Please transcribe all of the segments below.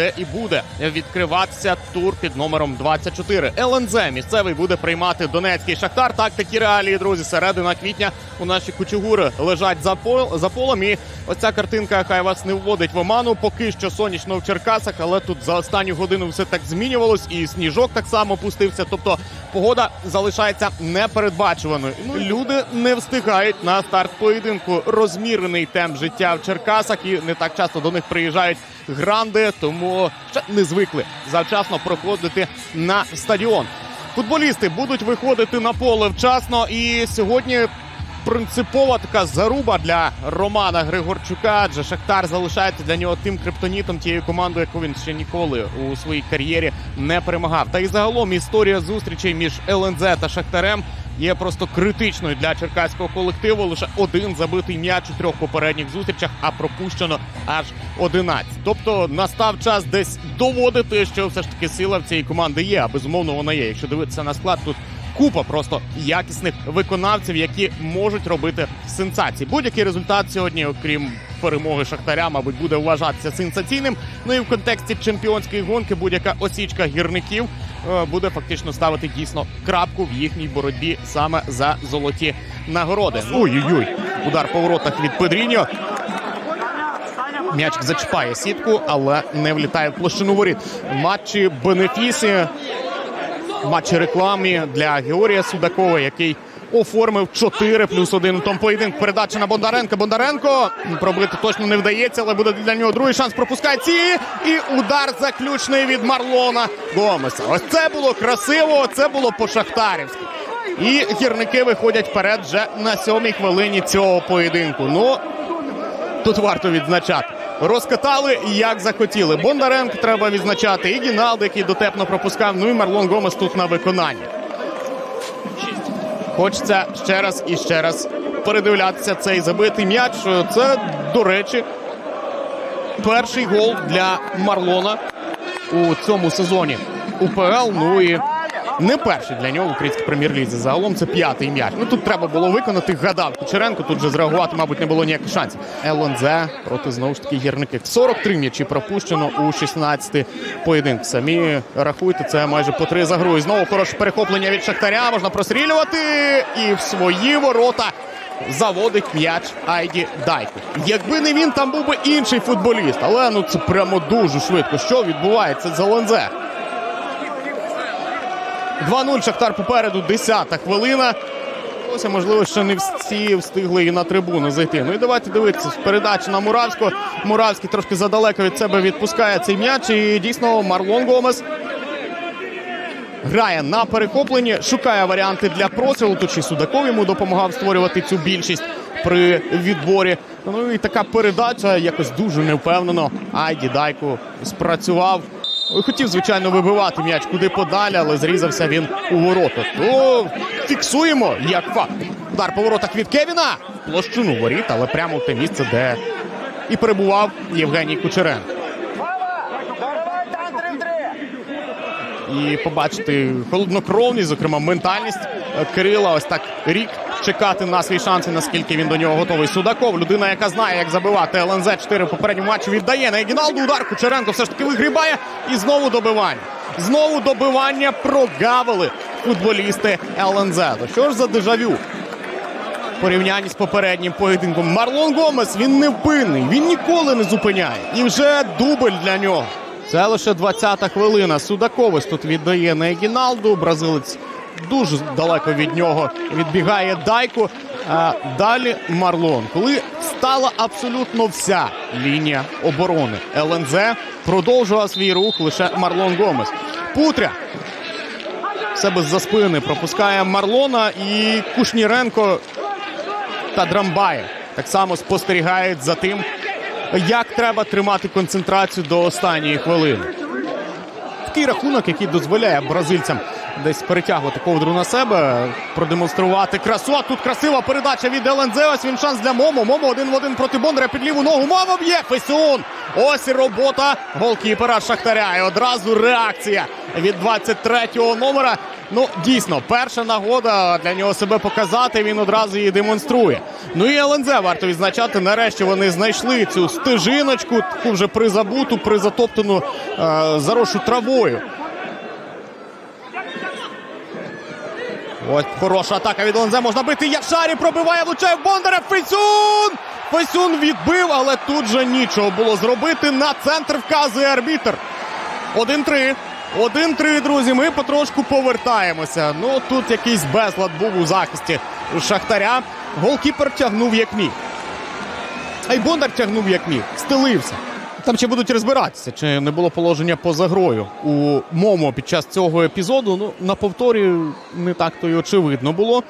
де і буде відкриватися тур під номером 24. ЛНЗ місцевий буде приймати Донецький Шахтар. Так такі реалії, друзі. Середина квітня у наші кучугури лежать за пол за полом. І ось ця картинка хай вас не вводить в оману. Поки що сонячно в Черкасах, але тут за останню годину все так змінювалось, і сніжок так само пустився. Тобто погода залишається непередбачуваною. Ну люди не встигають на старт поєдинку. Розмірений темп життя в Черкасах, і не так часто до них приїжджають гранди, тому ще не звикли завчасно проходити на стадіон. Футболісти будуть виходити на поле вчасно, і сьогодні принципова така заруба для Романа Григорчука. Адже Шахтар залишається для нього тим криптонітом тієї команди, яку він ще ніколи у своїй кар'єрі не перемагав. Та й загалом історія зустрічей між ЛНЗ та Шахтарем є просто критичною для черкаського колективу. Лише один забитий м'яч у трьох попередніх зустрічах, а пропущено аж 11. Тобто настав час десь доводити, що все ж таки сила в цієї команди є. А безумовно вона є. Якщо дивитися на склад, тут купа просто якісних виконавців, які можуть робити сенсації. Будь-який результат сьогодні, окрім перемоги Шахтаря, мабуть, буде вважатися сенсаційним. Ну і в контексті чемпіонської гонки будь-яка осічка гірників е, буде фактично ставити дійсно крапку в їхній боротьбі саме за золоті нагороди. Ой-ой-ой, удар по воротах від Педріньо. М'ячик зачіпає сітку, але не влітає в площину воріт. Матчі бенефіси матчі рекламі для Георгія Судакова, який оформив 4 плюс 1 у тому поєдинку. Передача на Бондаренка. Бондаренко пробити точно не вдається, але буде для нього другий шанс. Пропускає ці і удар заключний від Марлона Гомеса. Ось це було красиво. Це було по шахтарівськи. І гірники виходять вперед вже на сьомій хвилині цього поєдинку. Ну тут варто відзначати. Розкатали як захотіли. Бондаренко треба відзначати. І Гіналд, який дотепно пропускав. Ну і Марлон Гомес тут на виконанні. Хочеться ще раз і ще раз передивлятися цей забитий м'яч. Це, до речі, перший гол для Марлона у цьому сезоні УПЛ. Ну і не перший для нього в українській прем'єр-лізі. Загалом це п'ятий м'яч. Ну тут треба було виконати. Гадав Кучеренко. Тут же зреагувати, мабуть, не було ніяких шансів. ЛНЗ проти знову ж таки гірників. 43 м'ячі пропущено у 16 поєдинках. Самі рахуйте, це майже по три за грою. І Знову хороше перехоплення від Шахтаря. Можна прострілювати і в свої ворота. Заводить м'яч Айді Дайко. Якби не він, там був би інший футболіст. Але ну це прямо дуже швидко. Що відбувається з ЛНЗ? 2-0 Шахтар попереду, 10-та хвилина. Можливо, ще не всі встигли і на трибуну зайти. Ну і давайте дивитися. Передача на Муравського. Муравський трошки задалеко від себе відпускає цей м'яч. І дійсно Марлон Гомес грає на перехопленні, шукає варіанти для прострілу. Тут й Судаков йому допомагав створювати цю більшість при відборі. Ну і така передача якось дуже невпевнено. Айді Дайко спрацював. Хотів, звичайно, вибивати м'яч куди подалі, але зрізався він у ворота. То фіксуємо як факт. Удар по воротах від Кевіна. Площину воріт, але прямо в те місце, де і перебував Євгеній Кучеренко. І побачити холоднокровність, зокрема ментальність Кирила. Ось так рік чекати на свій шанс і наскільки він до нього готовий. Судаков, людина, яка знає, як забивати ЛНЗ 4 в попередньому матчі, віддає на Егіналду. Удар Кучеренко все ж таки вигрібає. І знову добивання. Знову добивання прогавили футболісти ЛНЗ. Що ж за дежавю? Порівнянні з попереднім поєдинком. Марлон Гомес він невпинний, він ніколи не зупиняє. І вже дубль для нього. Це лише 20-та хвилина. Судакович тут віддає на. Бразилець дуже далеко від нього відбігає Дайку. А далі Марлон. Коли стала абсолютно вся лінія оборони ЛНЗ, продовжував свій рух лише Марлон Гомес. Путря себе за спини пропускає Марлона і Кушніренко та Драмбаєв так само спостерігають за тим, як треба тримати концентрацію до останньої хвилини. Такий рахунок, який дозволяє бразильцям десь перетягувати ковдру на себе, продемонструвати красу. А тут красива передача від ЛНЗ. Ось він шанс для Момо. Момо один в один проти Бондаря під ліву ногу. Момо б'є Фесюн. Ось і робота голкіпера Шахтаря. І одразу реакція від 23-го номера. Ну, дійсно, перша нагода для нього себе показати. Він одразу її демонструє. Ну і ЛНЗ варто відзначати. Нарешті вони знайшли цю стежиночку, таку вже призабуту, призатоптану е, зарошу травою. Ось хороша атака від ЛНЗ. Можна бити. Яшарі пробиває, влучає в Бондаря. Фесюн! Фесюн відбив, але тут же нічого було зробити. На центр вказує арбітр. 1-3. 1-3, друзі. Ми потрошку повертаємося. Ну тут якийсь безлад був у захисті у Шахтаря. Голкіпер тягнув як міг. А й Бондар тягнув як міг. Стелився. Там ще будуть розбиратися, чи не було положення поза грою у Момо під час цього епізоду. Ну, на повторі не так то й очевидно було.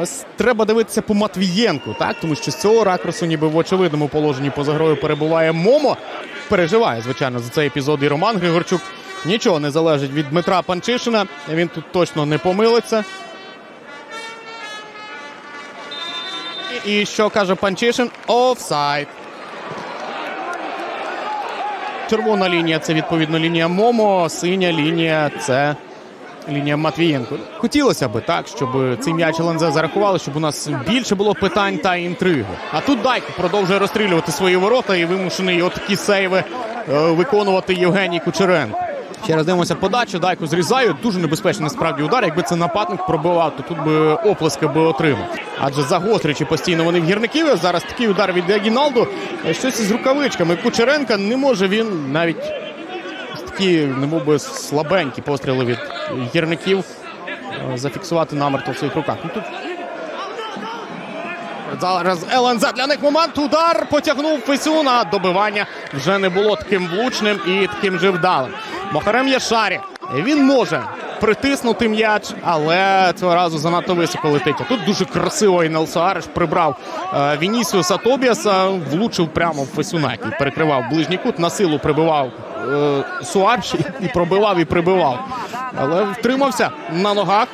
Ось треба дивитися по Матвієнку, так? Тому що з цього ракурсу, ніби в очевидному положенні поза грою перебуває Момо. Переживає, звичайно, за цей епізод і Роман Григорчук. Нічого не залежить від Дмитра Панчишина. Він тут точно не помилиться. І, що каже Панчишин? Офсайд. Червона лінія це відповідно лінія Момо, синя лінія це лінія Матвієнко. Хотілося б так, щоб цей м'яч ЛНЗ зарахували, щоб у нас більше було питань та інтриги. А тут Дайко продовжує розстрілювати свої ворота і вимушений отакі сейви е, виконувати Євгеній Кучеренко. Ще раз дивимося подачу. Дайко зрізає. Дуже небезпечний насправді удар. Якби це нападник пробивав, то тут би оплески би отримав. Адже загострюючи постійно вони в гірників. Зараз такий удар від Егіналду. Е, Щось із рукавичками. Кучеренка не може він навіть такі, немов би слабенькі постріли від гірників е, зафіксувати намертво в своїх руках. Ну, тут Зараз ЛНЗ для них момент. Удар потягнув Фесюн, а добивання вже не було таким влучним і таким же вдалим. Мохарем Яшарі. Він може притиснути м'яч, але цього разу занадто високо летить. А тут дуже красиво Інел Саареш прибрав е, Вінісіуса Тобіаса, влучив прямо в Фесюна, який перекривав ближній кут, на силу прибивав е, Суарш і пробивав і прибивав. Але втримався на ногах.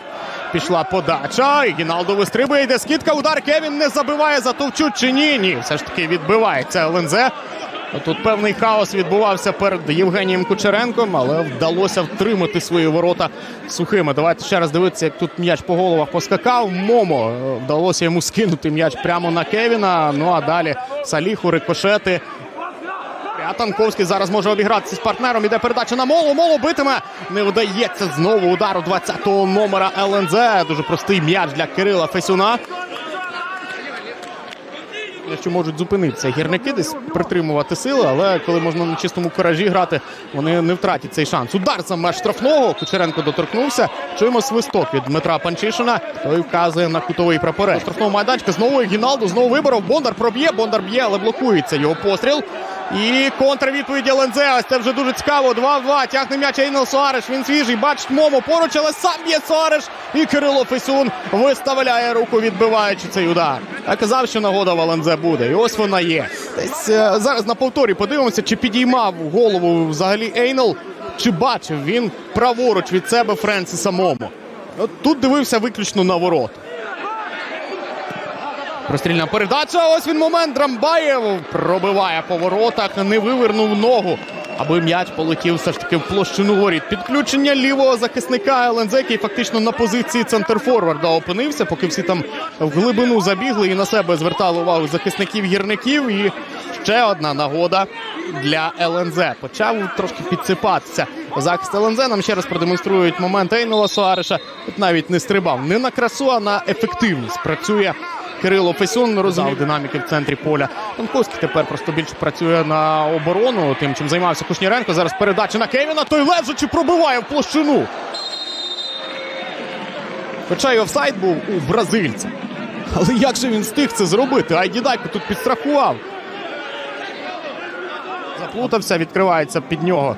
Пішла подача. І Гіналдо вистрибує. Йде скидка. Удар Кевін не забиває. Затовчуть чи ні? Ні. Все ж таки відбивається ЛНЗ. Тут певний хаос відбувався перед Євгенієм Кучеренком, але вдалося втримати свої ворота сухими. Давайте ще раз дивитися, як тут м'яч по головах поскакав. Момо е, вдалося йому скинути м'яч прямо на Кевіна. Ну а далі Саліху, рикошети. А Танковський зараз може обігратися з партнером. Іде передача на молу. Молу битиме. Не вдається знову удар у 20-го номера ЛНЗ. Дуже простий м'яч для Кирила Фесюна. Що можуть зупинитися гірники, десь притримувати сили, але коли можна на чистому коражі грати, вони не втратять цей шанс. Удар за меж штрафного. Кучеренко доторкнувся. Чуємо свисток від Дмитра Панчишина. Той вказує на кутовий прапорець. Штрафного майданчика знову Гіналду, знову виборов. Бондар проб'є. Бондар б'є, але блокується його постріл. І контрвідповідь ЛНЗ. Ось це вже дуже цікаво. 2-2. Тягне м'яч Ейнел Суареш. Він свіжий. Бачить Момо поруч, але сам б'є Суареш. І Кирило Фесюн виставляє руку, відбиваючи цей удар. Я казав, що нагода в ЛНЗ буде. І ось вона є. Десь е, зараз на повторі подивимося, чи підіймав голову взагалі Ейнел, чи бачив він праворуч від себе Френсіса Момо. Тут дивився виключно на ворот. Прострільна передача. Ось він момент. Драмбаєв пробиває по воротах, не вивернув ногу, аби м'яч полетів все ж таки в площину воріт. Підключення лівого захисника ЛНЗ, який фактично на позиції центрфорварда опинився, поки всі там в глибину забігли і на себе звертали увагу захисників гірників. І ще одна нагода для ЛНЗ. Почав трошки підсипатися. Захист ЛНЗ нам ще раз продемонструють момент Ейнела Суареша. Тут навіть не стрибав не на красу, а на ефективність. Працює Кирило Фесюн розумів динаміки в центрі поля. Танковський тепер просто більше працює на оборону, тим, чим займався Кушніренко. Зараз передача на Кевіна. Той лежачи пробиває в площину. Хоча й офсайд був у бразильця. Але як же він встиг це зробити? Айдідайко тут підстрахував. Заплутався, відкривається під нього.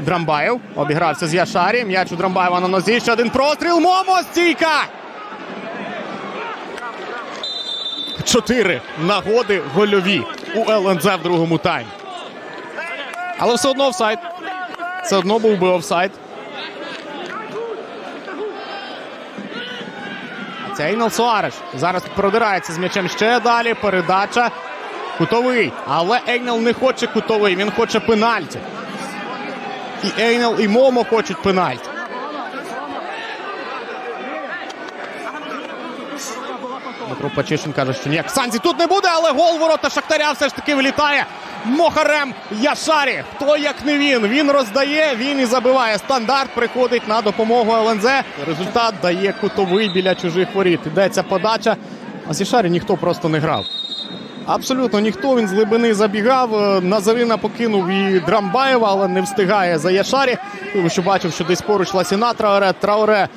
Драмбаєв обігрався з Яшарі. М'яч у Драмбаєва на нозі. Ще один простріл. Момо стійка! чотири нагоди гольові у ЛНЗ в другому таймі. Але все одно офсайд. Все одно був би офсайд. А це Інел Суареш. Зараз продирається з м'ячем ще далі. Передача. Кутовий. Але Ейнел не хоче кутовий. Він хоче пенальті. І Ейнел і Момо хочуть пенальті. Дмитро Пачишин каже, що ніяк санкцій тут не буде, але гол ворота Шахтаря все ж таки вилітає. Мохарем Яшарі. Хто як не він? Він роздає, він і забиває. Стандарт приходить на допомогу ЛНЗ. Результат дає кутовий біля чужих воріт. Ідеться подача. А з Яшарі ніхто просто не грав. Абсолютно ніхто. Він з глибини забігав. Е, Назарина покинув і Драмбаєва, але не встигає за Яшарі. Тому що бачив, що десь поруч Ласіна Траоре. Траоре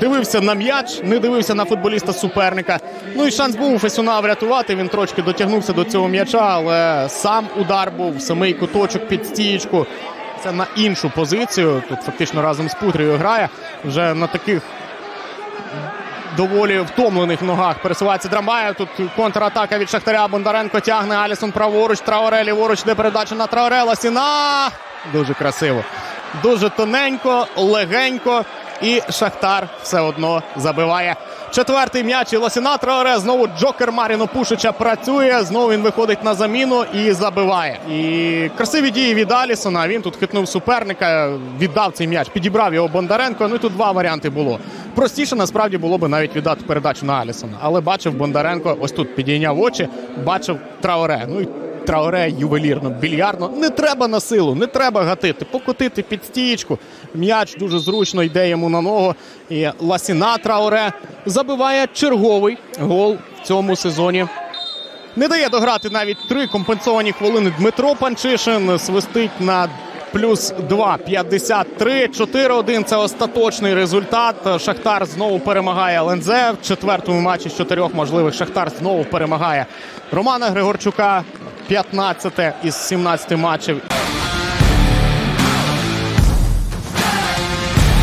дивився на м'яч, не дивився на футболіста суперника. Ну і шанс був у Фесюна врятувати. Він трошки дотягнувся до цього м'яча, але сам удар був, самий куточок під стієчку. Це на іншу позицію. Тут фактично разом з Путрією грає. Вже на таких доволі втомлених ногах пересувається Драмбаєв. Тут контратака від Шахтаря. Бондаренко тягне Алісон праворуч. Траоре ліворуч, де передача на Траоре. Ласіна. Дуже красиво. Дуже тоненько, легенько. І Шахтар все одно забиває. Четвертий м'яч і Лосіна Траоре. Знову Джокер Маріно Пушича працює. Знову він виходить на заміну і забиває. І красиві дії від Алісона. Він тут хитнув суперника, віддав цей м'яч, підібрав його Бондаренко. Ну і тут два варіанти було. Простіше насправді було би навіть віддати передачу на Алісона. Але бачив Бондаренко, ось тут підійняв очі, бачив Траоре. Ну Траоре ювелірно, більярдно. Не треба на силу, не треба гатити, покотити під стієчку. М'яч дуже зручно йде йому на ногу. І Ласіна Траоре забиває черговий гол в цьому сезоні. Не дає дограти навіть три компенсовані хвилини Дмитро Панчишин. Свистить на плюс 2, 53, 4-1. Це остаточний результат. Шахтар знову перемагає ЛНЗ. В четвертому матчі з чотирьох можливих Шахтар знову перемагає Романа Григорчука. 15 із 17 матчів.